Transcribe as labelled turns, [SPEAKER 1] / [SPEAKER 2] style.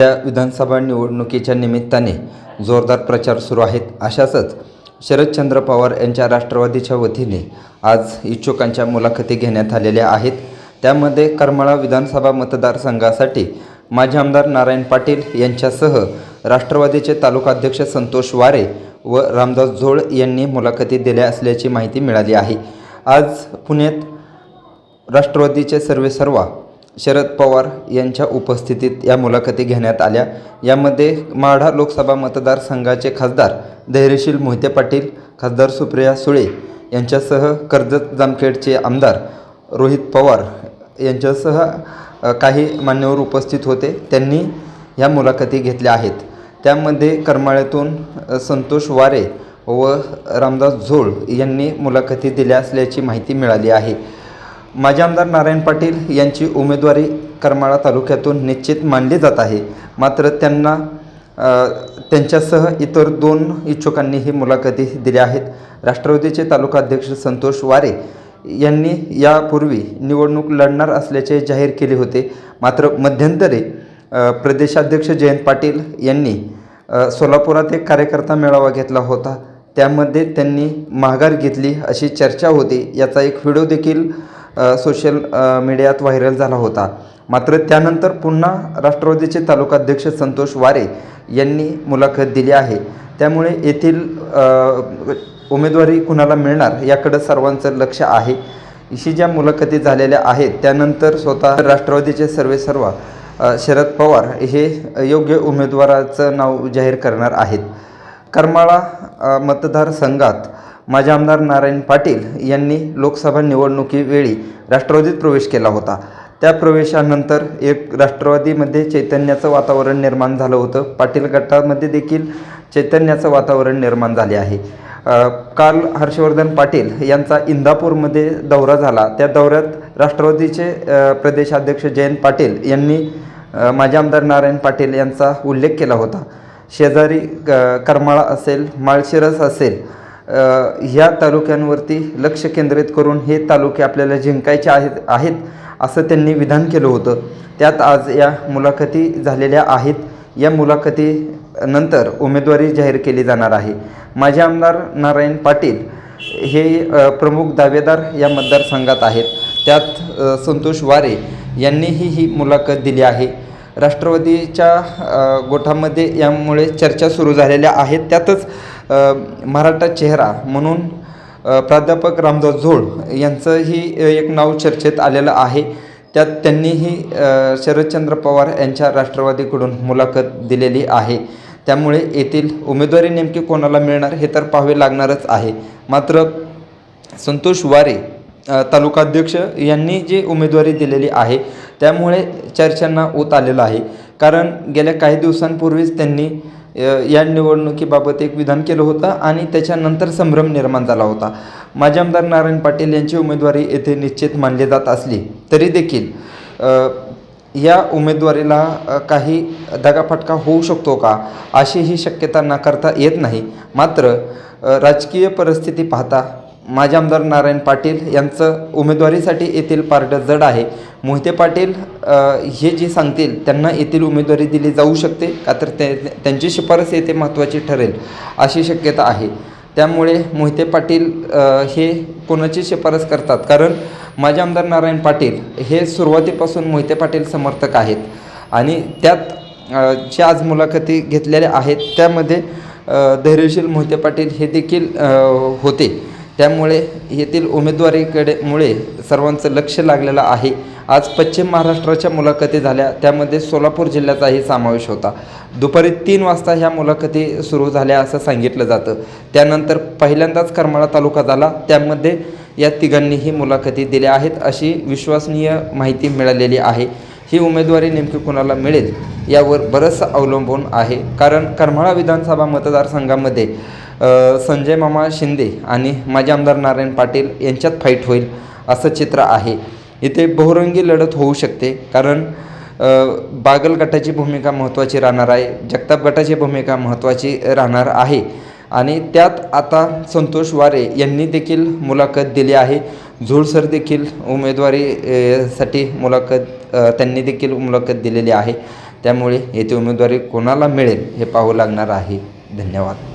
[SPEAKER 1] या विधानसभा निवडणुकीच्या निमित्ताने जोरदार प्रचार सुरू आहेत. अशातच शरदचंद्र पवार यांच्या राष्ट्रवादीच्या वतीने आज इच्छुकांच्या मुलाखती घेण्यात आलेल्या आहेत. त्यामध्ये करमाळा विधानसभा मतदारसंघासाठी माजी आमदार नारायण पाटील यांच्यासह राष्ट्रवादीचे तालुकाध्यक्ष संतोष वारे व रामदास झोळ यांनी मुलाखती दिल्या असल्याची माहिती मिळाली आहे. आज पुण्यात राष्ट्रवादीचे सर्वे सर्वा शरद पवार यांच्या उपस्थितीत या मुलाखती घेण्यात आल्या. यामध्ये माढा लोकसभा मतदारसंघाचे खासदार धैर्यशील मोहिते पाटील खासदार सुप्रिया सुळे यांच्यासह कर्जत जामखेडचे आमदार रोहित पवार यांच्यासह काही मान्यवर उपस्थित होते. त्यांनी या मुलाखती घेतल्या आहेत. त्यामध्ये करमाळ्यातून संतोष वारे व रामदास झोळ यांनी मुलाखती दिल्या असल्याची माहिती मिळाली आहे. माजी आमदार नारायण पाटील यांची उमेदवारी करमाळा तालुक्यातून निश्चित मानली जात आहे. मात्र त्यांना त्यांच्यासह इतर दोन इच्छुकांनी ही मुलाखती दिल्या आहेत. राष्ट्रवादीचे तालुकाध्यक्ष संतोष वारे यांनी यापूर्वी निवडणूक लढणार असल्याचे जाहीर केले होते. मात्र मध्यंतरी प्रदेशाध्यक्ष जयंत पाटील यांनी सोलापुरात एक कार्यकर्ता मेळावा घेतला होता. त्यामध्ये त्यांनी माघार घेतली अशी चर्चा होती. याचा एक व्हिडिओ देखील सोशल मीडियात व्हायरल झाला होता. मात्र त्यानंतर पुन्हा राष्ट्रवादीचे तालुकाध्यक्ष संतोष वारे यांनी मुलाखत दिली आहे. त्यामुळे येथील उमेदवारी कुणाला मिळणार याकडं सर्वांचं लक्ष आहे. इशी ज्या मुलाखती झालेल्या आहेत त्यानंतर स्वतः राष्ट्रवादीचे सर्वे सर्व शरद पवार हे योग्य उमेदवाराचं नाव जाहीर करणार आहेत. करमाळा मतदारसंघात माजी आमदार नारायण पाटील यांनी लोकसभा निवडणुकीवेळी राष्ट्रवादीत प्रवेश केला होता. त्या प्रवेशानंतर एक राष्ट्रवादीमध्ये चैतन्याचं वातावरण निर्माण झालं होतं. पाटील गटामध्ये देखील चैतन्याचं वातावरण निर्माण झाले आहे. काल हर्षवर्धन पाटील यांचा इंदापूरमध्ये दौरा झाला. त्या दौऱ्यात राष्ट्रवादीचे प्रदेशाध्यक्ष जयंत पाटील यांनी माजी आमदार नारायण पाटील यांचा उल्लेख केला होता. शेजारी क- करमाळा असेल माळशिरस असेल ह्या तालुक्यांवरती लक्ष केंद्रित करून हे तालुके आपल्याला जिंकायचे आहेत आहेत असं त्यांनी विधान केलं होतं. त्यात आज या मुलाखती झालेल्या आहेत. या मुलाखती नंतर उमेदवारी जाहीर केली जाणार आहे. माजी आमदार नारायण पाटील हे प्रमुख दावेदार या मतदारसंघात आहेत. त्यात संतोष वारे यांनीही ही मुलाखत दिली आहे. राष्ट्रवादीच्या गोठामध्ये यामुळे चर्चा सुरू झालेल्या आहेत. त्यातच मराठा चेहरा म्हणून प्राध्यापक रामदास झोळ यांचंही एक नाव चर्चेत आलेलं आहे. त्यात त्यांनीही शरदचंद्र पवार यांच्या राष्ट्रवादीकडून मुलाखत दिलेली आहे. त्यामुळे येथील उमेदवारी नेमकी कोणाला मिळणार हे तर पाहावे लागणारच आहे. मात्र संतोष वारे तालुकाध्यक्ष यांनी जी उमेदवारी दिलेली आहे त्यामुळे चर्चांना ऊत आलेलं आहे. कारण गेल्या काही दिवसांपूर्वीच त्यांनी या निवडणुकीबाबत एक विधान केलं होतं आणि त्याच्यानंतर संभ्रम निर्माण झाला होता. माजी आमदार नारायण पाटील यांची उमेदवारी येथे निश्चित मानली जात असली तरी देखील या उमेदवारीला काही दगाफटका होऊ शकतो का अशी ही शक्यता नाकारता येत नाही. मात्र राजकीय परिस्थिती पाहता माजी आमदार नारायण पाटील यांचं उमेदवारीसाठी येथील पारडं जड आहे. मोहिते पाटील हे जे सांगतील त्यांना येथील उमेदवारी दिली जाऊ शकते का? तर ते त्यांची शिफारस येथे महत्त्वाची ठरेल अशी शक्यता आहे. त्यामुळे मोहिते पाटील हे कोणाची शिफारस करतात? कारण माजी आमदार नारायण पाटील हे सुरुवातीपासून मोहिते पाटील समर्थक आहेत आणि त्यात ज्या आज मुलाखती घेतलेल्या आहेत त्यामध्ये धैर्यशील मोहिते पाटील हे देखील होते. त्यामुळे येथील उमेदवारीकडे मुळे सर्वांचं लक्ष लागलेलं आहे. आज पश्चिम महाराष्ट्राच्या मुलाखती झाल्या. त्यामध्ये सोलापूर जिल्ह्याचाही समावेश होता. दुपारी तीन वाजता ह्या मुलाखती सुरू झाल्या असं सांगितलं जातं. त्यानंतर पहिल्यांदाच करमाळा तालुका झाला. त्यामध्ये या तिघांनीही मुलाखती दिल्या आहेत अशी विश्वसनीय माहिती मिळालेली आहे. ही उमेदवारी नेमकी कुणाला मिळेल यावर बरंचसं अवलंबून आहे. कारण करमाळा विधानसभा मतदारसंघामध्ये संजय मामा शिंदे आणि माजी आमदार नारायण पाटील यांच्यात फाईट होईल असं चित्र आहे. इथे बहुरंगी लढत होऊ शकते कारण बागल गटाची भूमिका महत्त्वाची राहणार आहे जगताप गटाची भूमिका महत्त्वाची राहणार आहे आणि त्यात आता संतोष वारे यांनी देखील मुलाखत दिली आहे. झुळसर देखील उमेदवारी साठी मुलाखत त्यांनी देखील मुलाखत दिलेली आहे. त्यामुळे येथे उमेदवारी कोणाला मिळेल हे पाहू लागणार आहे. धन्यवाद.